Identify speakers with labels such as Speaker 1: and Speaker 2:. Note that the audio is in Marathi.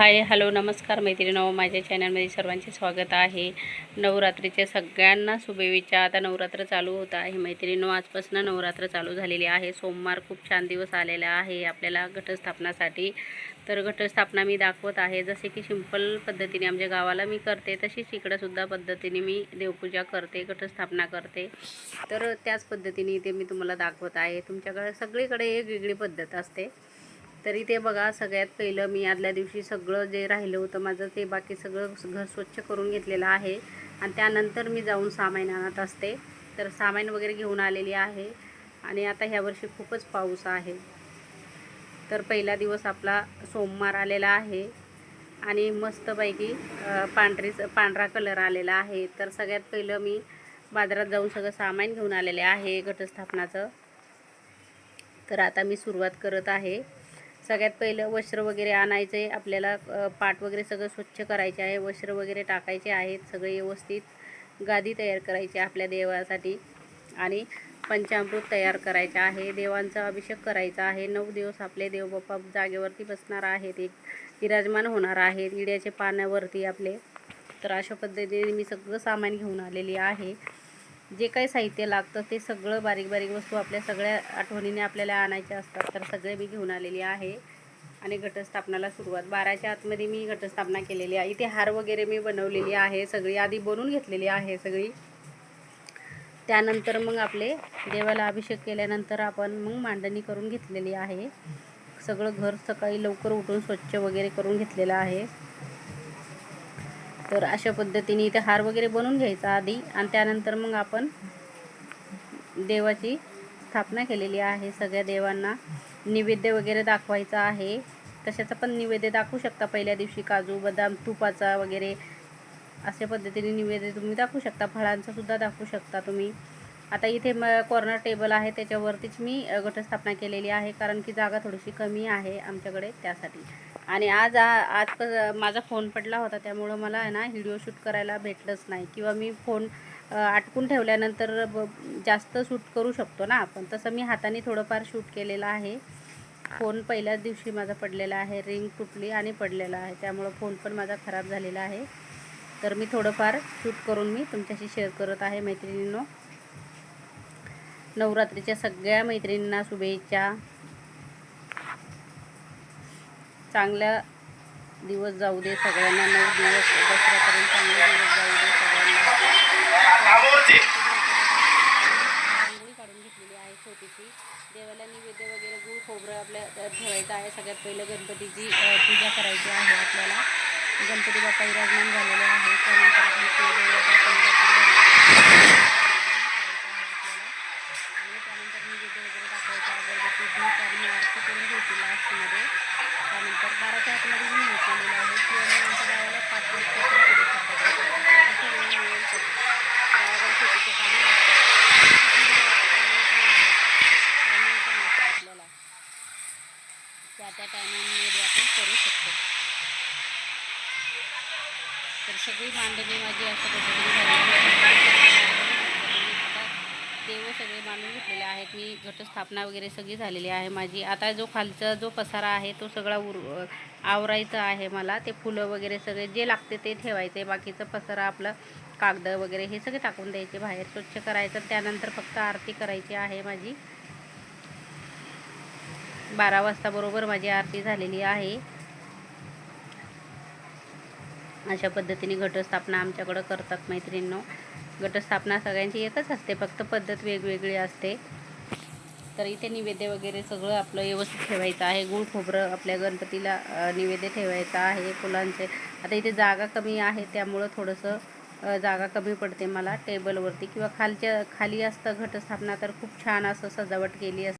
Speaker 1: हाय हॅलो नमस्कार मैत्रिणो माझ्या चॅनलमध्ये सर्वांचे स्वागत आहे. नवरात्रीच्या सगळ्यांना शुभेच्छा. आता नवरात्र चालू होत आहे. मैत्रिणीनो आजपासून नवरात्र चालू झालेली आहे. सोमवार खूप छान दिवस आलेला आहे आपल्याला घटस्थापनासाठी. तर घटस्थापना मी दाखवत आहे. जसे की सिंपल पद्धतीने आमच्या गावाला मी करते तशीच इकडंसुद्धा पद्धतीने मी देवपूजा करते घटस्थापना करते. तर त्याच पद्धतीने इथे मी तुम्हाला दाखवत आहे. तुमच्याकडे सगळीकडे एक वेगळी पद्धत असते. तरी ते बघा सगळ्यात पहिलं मी आदल्या दिवशी सगळं जे राहिलं होतं माझं ते बाकी सगळं घर स्वच्छ करून घेतलेलं आहे. आणि त्यानंतर मी जाऊन सामान आणत असते. तर सामान वगैरे घेऊन आलेली आहे. आणि आता ह्या वर्षी खूपच पाऊस आहे. तर पहिला दिवस आपला सोमवार आलेला आहे. आणि मस्तपैकी पांढरी पांढरा कलर आलेला आहे. तर सगळ्यात पहिलं मी बाजारात जाऊन सगळं सामान घेऊन आलेले आहे घटस्थापनाचं. तर आता मी सुरुवात करत आहे. सगळ्यात पहिलं वस्त्र वगैरे आणायचं आहे आपल्याला पाट वगैरे सगळं स्वच्छ करायचे आहे वस्त्र वगैरे टाकायचे आहेत सगळे व्यवस्थित गादी तयार करायची आपल्या देवासाठी. आणि पंचामृत तयार करायचं आहे देवांचा अभिषेक करायचा आहे नऊ दिवस आपले देवबाप्पा जागेवरती बसणार आहेत एक विराजमान होणार आहेत इड्याचे पाण्यावरती आपले. तर अशा पद्धतीने मी सगळं सामान घेऊन आलेली आहे. जे काही साहित्य लागतं ते सगळं बारीक बारीक वस्तू आपल्या सगळ्या आठवणीने आपल्याला आणायच्या असतात. तर सगळे मी घेऊन आलेली आहे आणि घटस्थापनाला सुरुवात. बाराच्या आतमध्ये मी घटस्थापना केलेली आहे. इथे हार वगैरे मी बनवलेली आहे. सगळी आधी बनवून घेतलेली आहे सगळी. त्यानंतर मग आपले देवाला अभिषेक केल्यानंतर आपण मग मांडणी करून घेतलेली आहे. सगळं घर सकाळी लवकर उठून स्वच्छ वगैरे करून घेतलेलं आहे. तर अशा पद्धतीने इथे हार वगैरे बनवून घ्यायचा आधी. आणि त्यानंतर मग आपण देवाची स्थापना केलेली आहे. सगळ्या देवांना नैवेद्य वगैरे दाखवायचा आहे. कशाचा पण नैवेद्य दाखवू शकता. पहिल्या दिवशी काजू बदाम तुपाचा वगैरे अशा पद्धतीने नैवेद्य तुम्ही दाखवू शकता. फळांचा सुद्धा दाखवू शकता तुम्ही. आता इथे म कॉर्नर टेबल आहे त्याच्यावरतीच मी घटस्थापना केलेली आहे कारण की जागा थोडीशी कमी आहे आमच्याकडे त्यासाठी. आणि आज आज प- माझा फोन पडला होता त्यामुळं मला आहे ना व्हिडिओ शूट करायला भेटलंच नाही. किंवा मी फोन आटकून ठेवल्यानंतर ब जास्त शूट करू शकतो ना आपण. तसं मी हाताने थोडंफार शूट केलेलं आहे. फोन पहिल्याच दिवशी माझा पडलेला आहे रिंग तुटली आणि पडलेला आहे. त्यामुळं फोन पण माझा खराब झालेला आहे. तर मी थोडंफार शूट करून मी तुमच्याशी शेअर करत आहे मैत्रिणींनो. नवरात्रीच्या सगळ्या मैत्रिणींना शुभेच्छा. चांगल्या दिवस जाऊ दे सगळ्यांना नऊ दिवस दसऱ्यापर्यंत चांगले दिवस जाऊ दे सगळ्यांना. रांगोळी काढून घेतलेली आहे छोटीशी. देवाला नैवेद्य वगैरे गुळ खोबरं आपल्या ठेवायचं आहे. सगळ्यात पहिलं गणपतीची पूजा करायची आहे आपल्याला. गणपती बाप्पा विराजमान झालेले आहे त्यानंतर आपली कुलदेवता पंढरपूर झालेली आहे. आणि त्यानंतर नैवेद्य वगैरे टाकायचं करून लास्टमध्ये त्यानंतर बाराच्या आतमध्ये मी केलेलं आहे. किंवा आमच्या गावाला पाच वाजता करू शकतात मिळेल आपल्याला त्या त्या टायमिंगमध्ये आपण करू शकतो. तर सगळी मांडणी माझी अशा पद्धतीने झाली आहे. आता देव सगळे मांडून घेतलेले आहेत स्थापना वगैरे सगळी झालेली आहे माझी. आता जो खालचा जो पसारा आहे तो सगळा उर आवरायचा आहे मला. ते फुलं वगैरे सगळे जे लागते ते ठेवायचे. बाकीचं पसारा आपलं कागद वगैरे हे सगळे टाकून द्यायचे बाहेर. स्वच्छ करायचं. त्यानंतर फक्त आरती करायची आहे माझी. बारा वाजता बरोबर माझी आरती झालेली आहे. अशा पद्धतीने घटस्थापना आमच्याकडं करतात मैत्रिणींनो. घटस्थापना सगळ्यांची एकच असते. फक्त पद्धत वेगवेगळी असते. तर इथे नैवेद्य वगैरे सगळं आपलं व्यवस्थित ठेवायचं आहे. गुळ खोबरं आपल्या गणपतीला निवेद्य नैवेद्य ठेवायचं आहे फुलांचे. आता इथे जागा कमी आहे त्यामुळं थोडंसं जागा कमी पडते मला टेबलवरती. किंवा खालच्या खाली असतं घटस्थापना तर खूप छान असं सजावट केली असते.